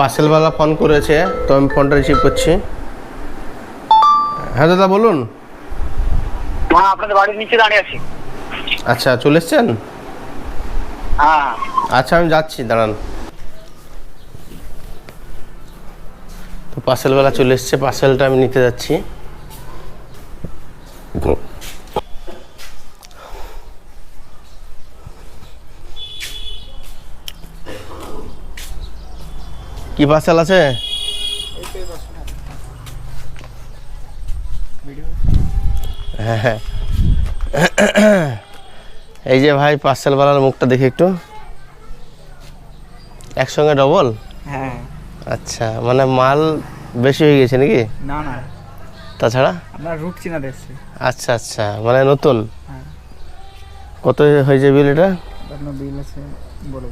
পার্সেলওয়ালা phone করেছে তো আমি ফোনটা রিসিভ করছি। হ্যাঁ দাদা বলুন। হ্যাঁ আপনাদের বাড়ির নিচে দাঁড়িয়ে আছি। আচ্ছা চলে এসছেন? হ্যাঁ আচ্ছা আমি যাচ্ছি দাঁড়ান। তো পার্সেলওয়ালা চলে এসছে পার্সেলটা আমি নিতে যাচ্ছি। কি পার্সেল আছে? হ্যাঁ হ্যাঁ। এই যে ভাই পার্সেলওয়ালার মুখটা দেখি একটু। একসঙ্গে ডবল হ্যাঁ। আচ্ছা মানে মাল বেশি হয়ে গেছে নাকি? না না। তাছাড়া? রুট চিনা দেখছি। আচ্ছা আচ্ছা মানে নতুন? হ্যাঁ। কত হয়েছে বিল এটা? বিল আছে বলে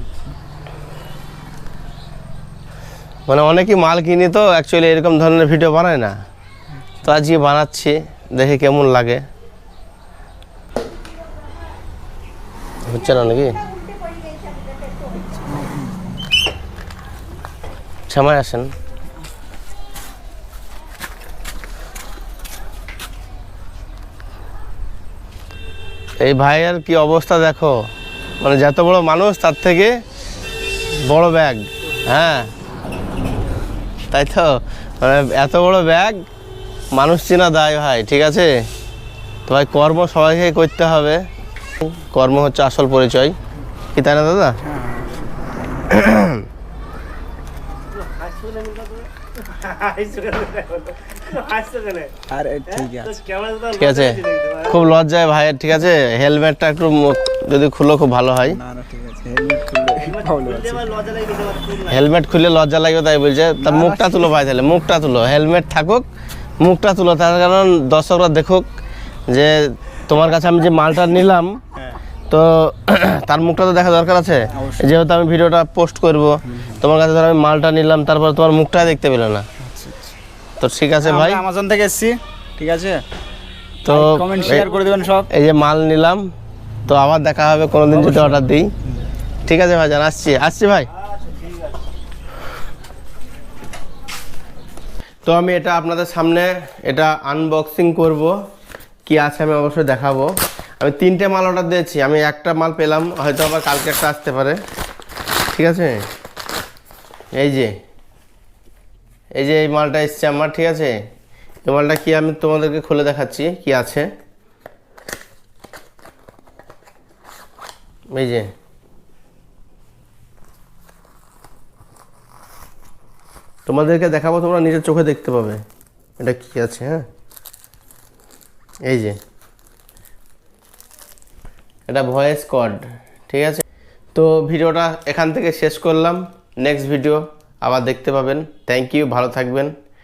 মানে অনেকেই মাল কিনি তো অ্যাকচুয়ালি এরকম ধরনের ভিডিও বানায় না। তো আজকে বানাচ্ছি, দেখে কেমন লাগে। হচ্ছে না নাকি? সময় আসেন। এই ভাইয়ের কি অবস্থা দেখো? মানে যত বড় মানুষ, তার থেকে বড় ব্যাগ হ্যাঁ। তাই তো? মানে এত বড় ব্যাগ মানুষ চেনা দায় ভাই ঠিক আছে? তো ভাই কর্ম সবাইকে করতে হবে। কর্ম হচ্ছে আসল পরিচয়। কি তাই না দাদা? ঠিক আছে। খুব লজ্জায় ভাইয়ের ঠিক আছে? হেলমেটটা একটু যদি খুলো খুব ভালো হয়। হেলমেট খুলে লজ্জা লাগবে তাই বলছে। তার মুখটা তুলো ভাই তাহলে মুখটা তুলো। হেলমেট থাকুক মুখটা তুলো। তার কারণ দর্শকরা দেখুক যে তোমার কাছে আমি যে মালটা নিলাম তো তার মুখটা তো দেখা দরকার আছে। যেহেতু আমি ভিডিওটা পোস্ট করব তোমার কাছে ধর আমি মালটা নিলাম তারপর তোমার মুখটা দেখতে পেলে না। তো ঠিক আছে ভাই। আমাজন থেকে এসেছি ঠিক আছে? তো কমেন্ট এই- শেয়ার করে দেবেন সব। এই যে মাল নিলাম তো আবার দেখা হবে কোনোদিন যদি অর্ডার দিই। ঠিক আছে ভাই, জান, আসছি। আসছি ভাই? তো আমি এটা আপনাদের সামনে এটা আনবক্সিং করব। কি আছে আমি অবশ্যই দেখাবো। আমি তিনটে মাল অর্ডার দিয়েছি, আমি একটা মাল পেলাম, হয়তো আবার কালকে একটা আসতে পারে। ঠিক আছে? এই যে এই যে এই মালটা এসছে আমার, ঠিক আছে? এই মালটা কি আমি তোমাদেরকে খুলে দেখাচ্ছি, কি আছে? এই যে তোমাদেরকে দেখাবো, তোমরা নিজের চোখে দেখতে পাবে। এটা কি আছে হ্যাঁ? এই যে। এটা ভয়েস কড ঠিক আছে? তো ভিডিওটা এখান থেকে শেষ করলাম। নেক্সট ভিডিও আবার দেখতে পাবেন। থ্যাংক ইউ ভালো থাকবেন।